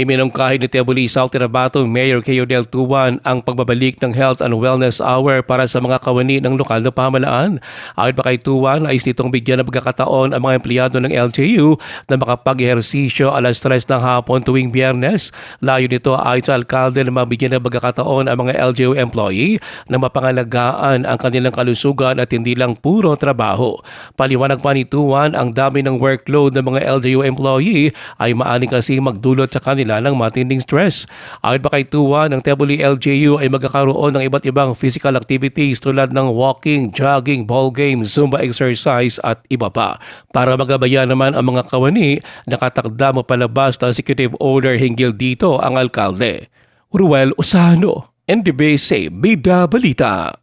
Iminungkahi ni Tebuli South Cotabato Mayor Keo Del Tuan ang pagbabalik ng Health and Wellness Hour para sa mga kawani ng lokal na pamahalaan. Ayon pa kay Tuan, ay nitong bigyan ng pagkakataon ang mga empleyado ng LGU na makapag-ehersisyo alas 3 ng hapon tuwing biyernes. Layo nito ay sa alkalde na mabigyan ng pagkakataon ang mga LGU employee na mapangalagaan ang kanilang kalusugan at hindi lang puro trabaho. Paliwanag pa ni Tuan, ang dami ng workload ng mga LGU employee ay maaring kasi magdulot sa kanila ng matinding stress. Ayon pa kay ang Tebuli LGU ay magkakaroon ng iba't ibang physical activities tulad ng walking, jogging, ball game, Zumba exercise at iba pa. Para magabayan naman ang mga kawani, nakatakda mo palabas ng executive order hinggil dito ang alkalde. Ruel Usano, NDBC Bida Balita.